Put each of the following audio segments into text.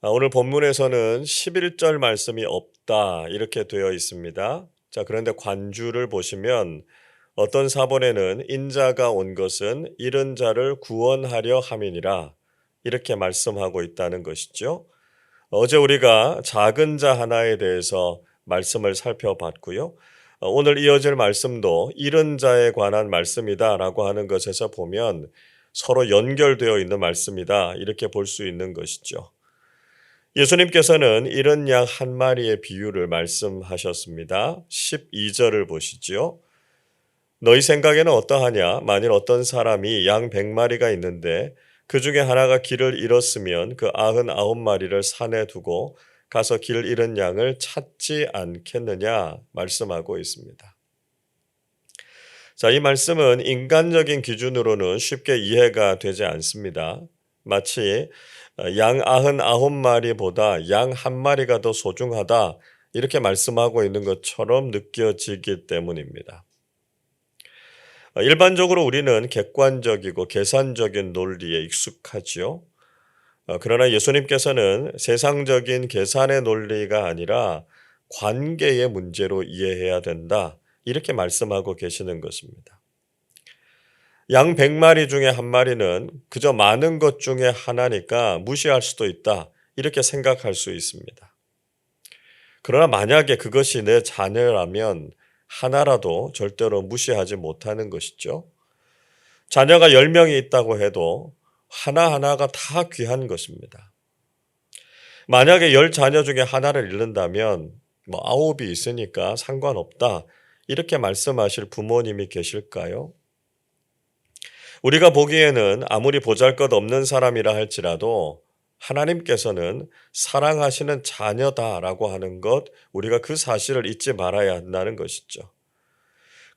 아, 오늘 본문에서는 11절 말씀이 없다 이렇게 되어 있습니다. 자, 그런데 관주를 보시면 어떤 사본에는 인자가 온 것은 잃은 자를 구원하려 함이니라 이렇게 말씀하고 있다는 것이죠. 어제 우리가 작은 자 하나에 대해서 말씀을 살펴봤고요. 어, 오늘 이어질 말씀도 잃은 자에 관한 말씀이다라고 하는 것에서 보면 서로 연결되어 있는 말씀이다 이렇게 볼 수 있는 것이죠. 예수님께서는 이런 양 한 마리의 비유를 말씀하셨습니다. 12절을 보시죠. 너희 생각에는 어떠하냐? 만일 어떤 사람이 양 100마리가 있는데 그 중에 하나가 길을 잃었으면 그 99마리를 산에 두고 가서 길 잃은 양을 찾지 않겠느냐 말씀하고 있습니다. 자, 이 말씀은 인간적인 기준으로는 쉽게 이해가 되지 않습니다. 마치 양 아흔 아홉 마리보다 양 한 마리가 더 소중하다 이렇게 말씀하고 있는 것처럼 느껴지기 때문입니다. 일반적으로 우리는 객관적이고 계산적인 논리에 익숙하지요. 그러나 예수님께서는 세상적인 계산의 논리가 아니라 관계의 문제로 이해해야 된다. 이렇게 말씀하고 계시는 것입니다. 양 100마리 중에 한 마리는 그저 많은 것 중에 하나니까 무시할 수도 있다. 이렇게 생각할 수 있습니다. 그러나 만약에 그것이 내 자녀라면 하나라도 절대로 무시하지 못하는 것이죠. 자녀가 10명이 있다고 해도 하나하나가 다 귀한 것입니다. 만약에 10 자녀 중에 하나를 잃는다면 뭐 아홉이 있으니까 상관없다. 이렇게 말씀하실 부모님이 계실까요? 우리가 보기에는 아무리 보잘 것 없는 사람이라 할지라도 하나님께서는 사랑하시는 자녀다라고 하는 것, 우리가 그 사실을 잊지 말아야 한다는 것이죠.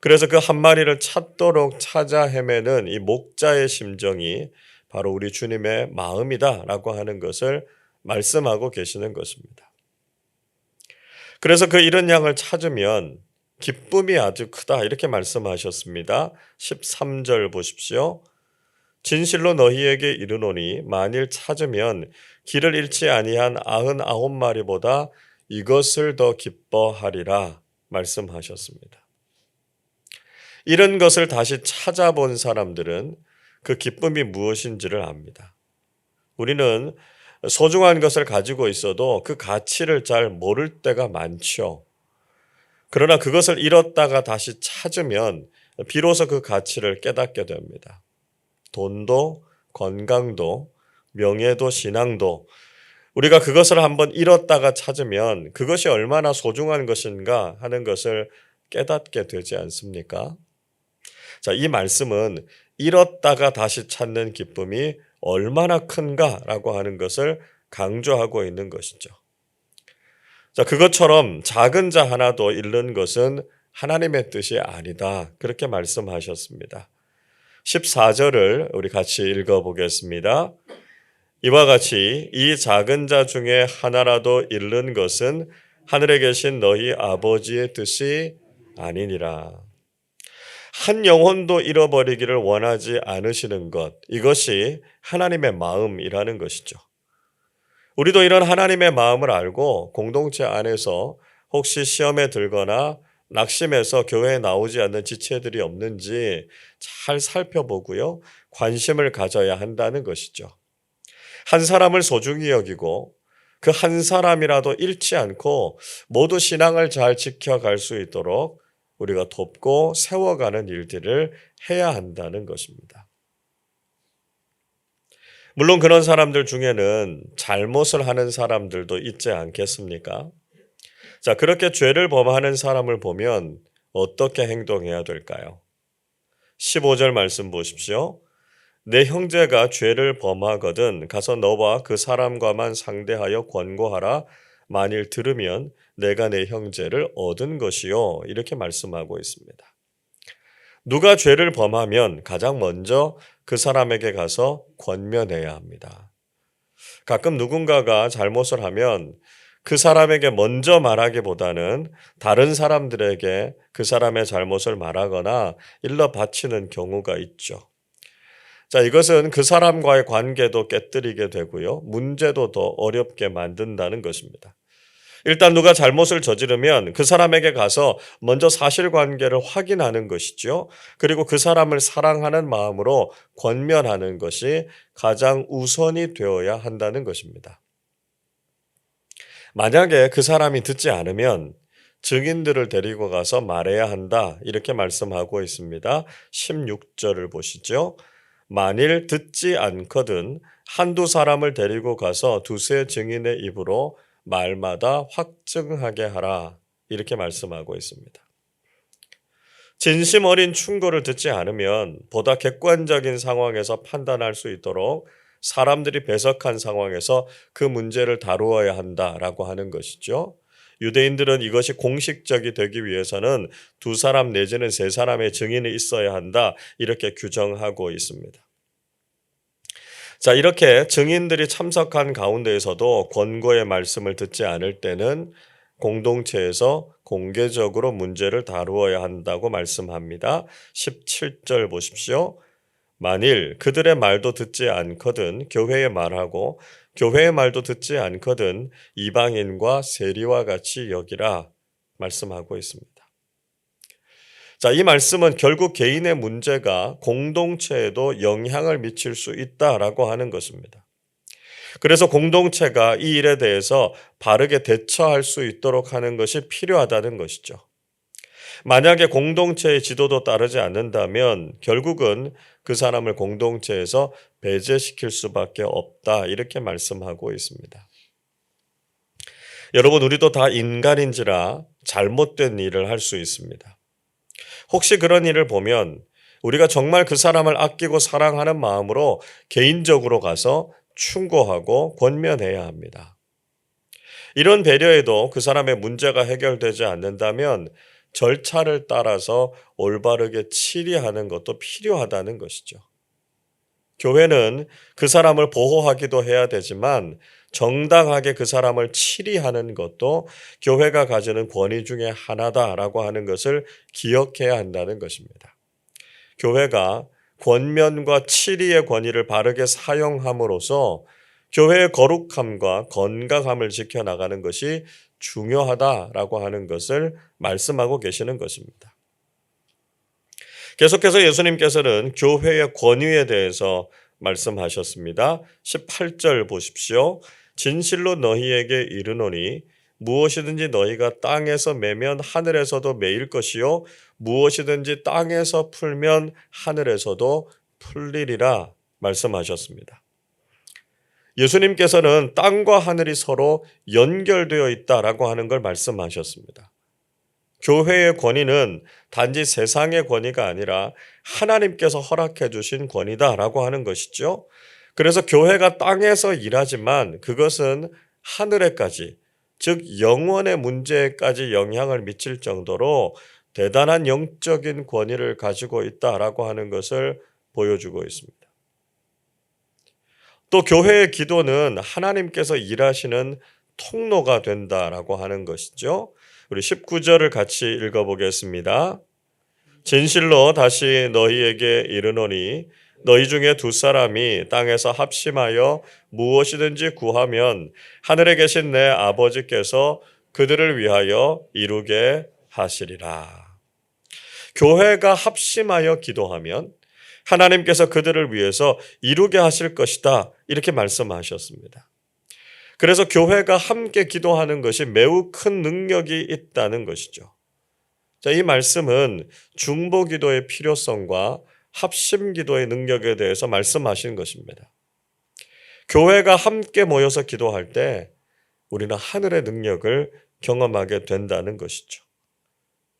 그래서 그 한 마리를 찾도록 찾아 헤매는 이 목자의 심정이 바로 우리 주님의 마음이다라고 하는 것을 말씀하고 계시는 것입니다. 그래서 그 이런 양을 찾으면 기쁨이 아주 크다 이렇게 말씀하셨습니다. 13절 보십시오. 진실로 너희에게 이르노니 만일 찾으면 길을 잃지 아니한 아흔 아홉 마리보다 이것을 더 기뻐하리라 말씀하셨습니다. 이런 것을 다시 찾아본 사람들은 그 기쁨이 무엇인지를 압니다. 우리는 소중한 것을 가지고 있어도 그 가치를 잘 모를 때가 많죠. 그러나 그것을 잃었다가 다시 찾으면 비로소 그 가치를 깨닫게 됩니다. 돈도, 건강도, 명예도, 신앙도 우리가 그것을 한번 잃었다가 찾으면 그것이 얼마나 소중한 것인가 하는 것을 깨닫게 되지 않습니까? 자, 이 말씀은 잃었다가 다시 찾는 기쁨이 얼마나 큰가라고 하는 것을 강조하고 있는 것이죠. 자, 그것처럼 작은 자 하나도 잃는 것은 하나님의 뜻이 아니다. 그렇게 말씀하셨습니다. 14절을 우리 같이 읽어보겠습니다. 이와 같이 이 작은 자 중에 하나라도 잃는 것은 하늘에 계신 너희 아버지의 뜻이 아니니라. 한 영혼도 잃어버리기를 원하지 않으시는 것, 이것이 하나님의 마음이라는 것이죠. 우리도 이런 하나님의 마음을 알고 공동체 안에서 혹시 시험에 들거나 낙심해서 교회에 나오지 않는 지체들이 없는지 잘 살펴보고요. 관심을 가져야 한다는 것이죠. 한 사람을 소중히 여기고 그 한 사람이라도 잃지 않고 모두 신앙을 잘 지켜갈 수 있도록 우리가 돕고 세워가는 일들을 해야 한다는 것입니다. 물론 그런 사람들 중에는 잘못을 하는 사람들도 있지 않겠습니까? 자, 그렇게 죄를 범하는 사람을 보면 어떻게 행동해야 될까요? 15절 말씀 보십시오. 내 형제가 죄를 범하거든 가서 너와 그 사람과만 상대하여 권고하라. 만일 들으면 내가 내 형제를 얻은 것이요. 이렇게 말씀하고 있습니다. 누가 죄를 범하면 가장 먼저 그 사람에게 가서 권면해야 합니다. 가끔 누군가가 잘못을 하면 그 사람에게 먼저 말하기보다는 다른 사람들에게 그 사람의 잘못을 말하거나 일러 바치는 경우가 있죠. 자, 이것은 그 사람과의 관계도 깨뜨리게 되고요. 문제도 더 어렵게 만든다는 것입니다. 일단 누가 잘못을 저지르면 그 사람에게 가서 먼저 사실관계를 확인하는 것이죠. 그리고 그 사람을 사랑하는 마음으로 권면하는 것이 가장 우선이 되어야 한다는 것입니다. 만약에 그 사람이 듣지 않으면 증인들을 데리고 가서 말해야 한다. 이렇게 말씀하고 있습니다. 16절을 보시죠. 만일 듣지 않거든 한두 사람을 데리고 가서 두세 증인의 입으로 말마다 확증하게 하라. 이렇게 말씀하고 있습니다. 진심 어린 충고를 듣지 않으면 보다 객관적인 상황에서 판단할 수 있도록 사람들이 배석한 상황에서 그 문제를 다루어야 한다라고 하는 것이죠. 유대인들은 이것이 공식적이 되기 위해서는 두 사람 내지는 세 사람의 증인이 있어야 한다. 이렇게 규정하고 있습니다. 자, 이렇게 증인들이 참석한 가운데에서도 권고의 말씀을 듣지 않을 때는 공동체에서 공개적으로 문제를 다루어야 한다고 말씀합니다. 17절 보십시오. 만일 그들의 말도 듣지 않거든 교회의 말하고 교회의 말도 듣지 않거든 이방인과 세리와 같이 여기라 말씀하고 있습니다. 자, 이 말씀은 결국 개인의 문제가 공동체에도 영향을 미칠 수 있다라고 하는 것입니다. 그래서 공동체가 이 일에 대해서 바르게 대처할 수 있도록 하는 것이 필요하다는 것이죠. 만약에 공동체의 지도도 따르지 않는다면 결국은 그 사람을 공동체에서 배제시킬 수밖에 없다. 이렇게 말씀하고 있습니다. 여러분, 우리도 다 인간인지라 잘못된 일을 할 수 있습니다. 혹시 그런 일을 보면 우리가 정말 그 사람을 아끼고 사랑하는 마음으로 개인적으로 가서 충고하고 권면해야 합니다. 이런 배려에도 그 사람의 문제가 해결되지 않는다면 절차를 따라서 올바르게 치리하는 것도 필요하다는 것이죠. 교회는 그 사람을 보호하기도 해야 되지만 정당하게 그 사람을 치리하는 것도 교회가 가지는 권위 중에 하나다라고 하는 것을 기억해야 한다는 것입니다. 교회가 권면과 치리의 권위를 바르게 사용함으로써 교회의 거룩함과 건강함을 지켜나가는 것이 중요하다라고 하는 것을 말씀하고 계시는 것입니다. 계속해서 예수님께서는 교회의 권위에 대해서 말씀하셨습니다. 18절 보십시오. 진실로 너희에게 이르노니 무엇이든지 너희가 땅에서 매면 하늘에서도 매일 것이요 무엇이든지 땅에서 풀면 하늘에서도 풀리리라 말씀하셨습니다. 예수님께서는 땅과 하늘이 서로 연결되어 있다라고 하는 걸 말씀하셨습니다. 교회의 권위는 단지 세상의 권위가 아니라 하나님께서 허락해 주신 권위다라고 하는 것이죠. 그래서 교회가 땅에서 일하지만 그것은 하늘에까지, 즉 영원의 문제까지 영향을 미칠 정도로 대단한 영적인 권위를 가지고 있다라고 하는 것을 보여주고 있습니다. 또 교회의 기도는 하나님께서 일하시는 통로가 된다라고 하는 것이죠. 우리 19절을 같이 읽어보겠습니다. 진실로 다시 너희에게 이르노니 너희 중에 두 사람이 땅에서 합심하여 무엇이든지 구하면 하늘에 계신 내 아버지께서 그들을 위하여 이루게 하시리라. 교회가 합심하여 기도하면 하나님께서 그들을 위해서 이루게 하실 것이다. 이렇게 말씀하셨습니다. 그래서 교회가 함께 기도하는 것이 매우 큰 능력이 있다는 것이죠. 자, 이 말씀은 중보 기도의 필요성과 합심 기도의 능력에 대해서 말씀하신 것입니다. 교회가 함께 모여서 기도할 때 우리는 하늘의 능력을 경험하게 된다는 것이죠.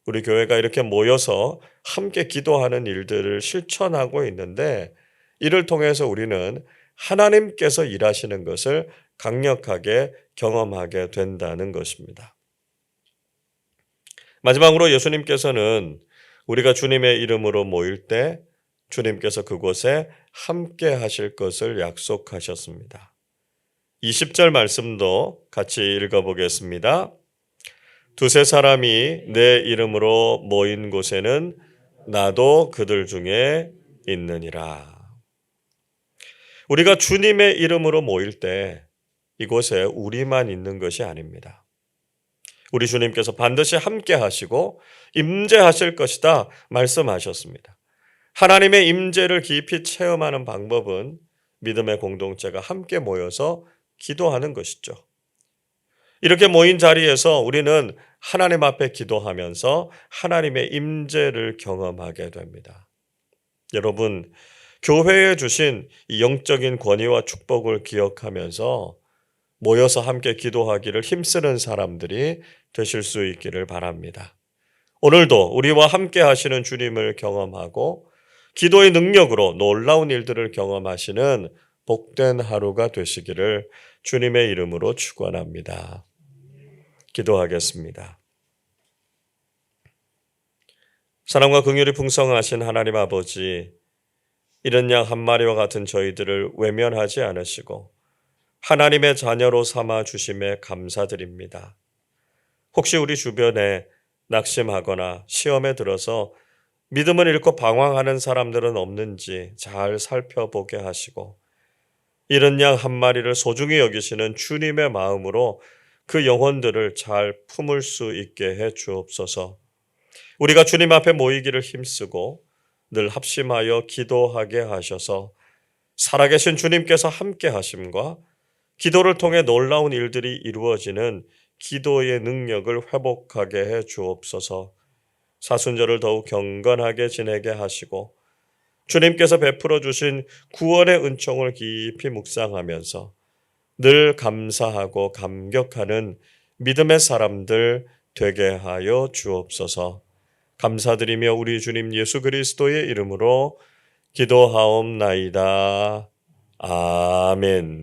우리 교회가 이렇게 모여서 함께 기도하는 일들을 실천하고 있는데 이를 통해서 우리는 하나님께서 일하시는 것을 강력하게 경험하게 된다는 것입니다. 마지막으로 예수님께서는 우리가 주님의 이름으로 모일 때 주님께서 그곳에 함께 하실 것을 약속하셨습니다. 20절 말씀도 같이 읽어보겠습니다. 두세 사람이 내 이름으로 모인 곳에는 나도 그들 중에 있느니라. 우리가 주님의 이름으로 모일 때 이곳에 우리만 있는 것이 아닙니다. 우리 주님께서 반드시 함께 하시고 임재하실 것이다 말씀하셨습니다. 하나님의 임재를 깊이 체험하는 방법은 믿음의 공동체가 함께 모여서 기도하는 것이죠. 이렇게 모인 자리에서 우리는 하나님 앞에 기도하면서 하나님의 임재를 경험하게 됩니다. 여러분, 교회에 주신 이 영적인 권위와 축복을 기억하면서 모여서 함께 기도하기를 힘쓰는 사람들이 되실 수 있기를 바랍니다. 오늘도 우리와 함께 하시는 주님을 경험하고 기도의 능력으로 놀라운 일들을 경험하시는 복된 하루가 되시기를 주님의 이름으로 축원합니다. 기도하겠습니다. 사랑과 긍휼이 풍성하신 하나님 아버지, 이런 양 한 마리와 같은 저희들을 외면하지 않으시고 하나님의 자녀로 삼아 주심에 감사드립니다. 혹시 우리 주변에 낙심하거나 시험에 들어서 믿음을 잃고 방황하는 사람들은 없는지 잘 살펴보게 하시고 이런 양 한 마리를 소중히 여기시는 주님의 마음으로 그 영혼들을 잘 품을 수 있게 해 주옵소서. 우리가 주님 앞에 모이기를 힘쓰고 늘 합심하여 기도하게 하셔서 살아계신 주님께서 함께 하심과 기도를 통해 놀라운 일들이 이루어지는 기도의 능력을 회복하게 해 주옵소서. 사순절을 더욱 경건하게 지내게 하시고 주님께서 베풀어 주신 구원의 은총을 깊이 묵상하면서 늘 감사하고 감격하는 믿음의 사람들 되게 하여 주옵소서. 감사드리며 우리 주님 예수 그리스도의 이름으로 기도하옵나이다. 아멘.